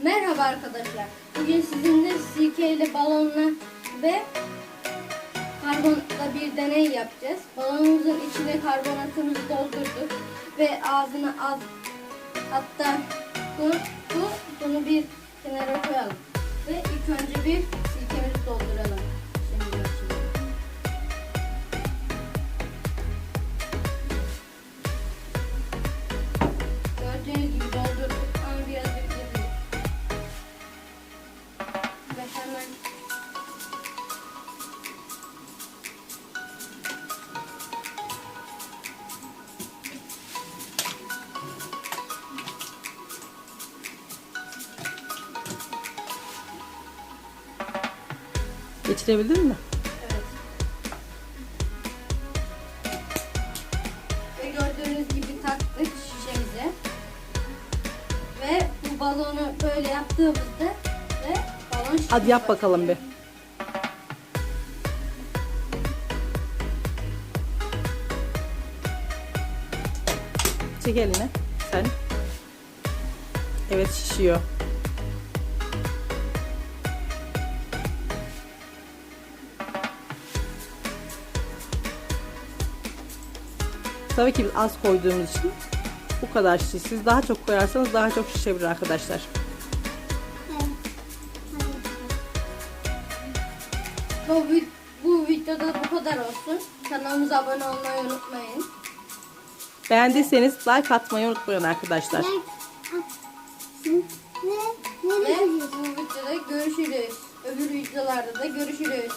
Merhaba arkadaşlar. Bugün sizinle sirkeyle balonla ve karbonla bir deney yapacağız. Balonumuzun içine karbonatımızı doldurduk ve ağzına az hatta bu, bu bunu bir kenara koyalım ve ilk önce bir sirkemizi dolduralım. Şimdi. Gördüğünüz gibi doldurduk Hemen Geçirebildin mi? evet. Ve gördüğünüz gibi taktık şişemize. Ve bu balonu böyle yaptığımızda ve Hadi yap bakalım bir. Çek elini. Sen. Evet şişiyor. Tabii ki biz az koyduğumuz için bu kadar şiş. Siz daha çok koyarsanız daha çok şişebilir arkadaşlar. Bu, bu videoda bu kadar olsun. Kanalımıza abone olmayı unutmayın. Beğendiyseniz like atmayı unutmayın arkadaşlar. Ve bu videoda görüşürüz. Öbür videolarda da görüşürüz.